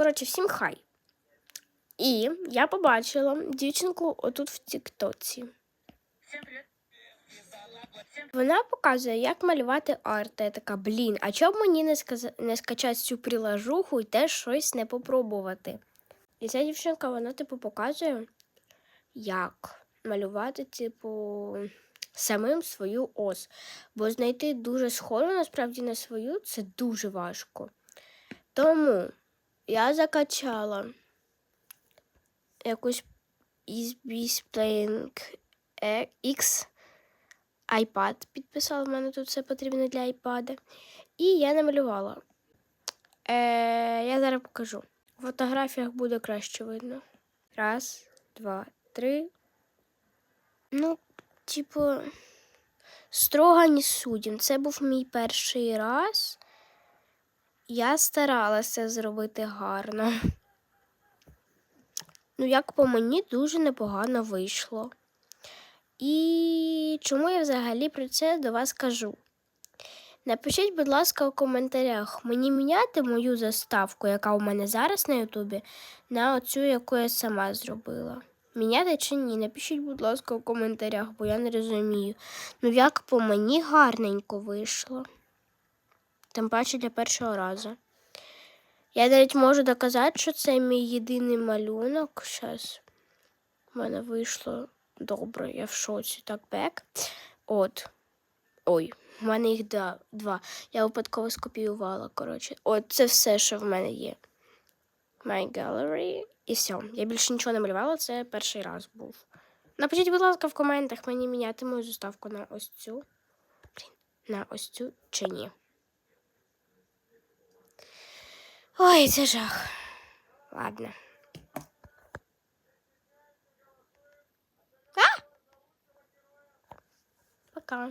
Коротше, всім хай. І я побачила дівчинку отут в Тіктоці. Вона показує, як малювати арт. Я така, блін, а чому мені не, сказ... не скачати цю прилажуху і теж щось не попробувати? І ця дівчинка, вона, типу, показує, як малювати, типу, самим свою ос. Бо знайти дуже схожу насправді на свою це дуже важко. Тому я закачала якусь Easy Playing X iPad підписала. В мене тут все потрібно для iPad. І я намалювала. Е, я зараз покажу. В фотографіях буде краще видно. Раз, два, три. Ну, типу, строго не судім. Це був мій перший раз. Я старалася зробити гарно. Ну, як по мені, дуже непогано вийшло. І чому я взагалі про це до вас кажу? Напишіть, будь ласка, у коментарях, мені міняти мою заставку, яка у мене зараз на Ютубі, на оцю, яку я сама зробила. Міняти чи ні? Напишіть, будь ласка, у коментарях, бо я не розумію. Ну, як по мені гарненько вийшло. Тим паче для першого разу. Я навіть можу доказати, що це мій єдиний малюнок. Зараз в мене вийшло добре, я в шоці. Так, бек. От. Ой, в мене їх два. Я випадково скопіювала, коротше. От це все, що в мене є. My gallery. І все. Я більше нічого не малювала, це перший раз був. Напишіть, будь ласка, в коментах мені міняти мою заставку на ось цю. Блін, на ось цю чи ні. Ой, це жах. Ладно. А? Пока.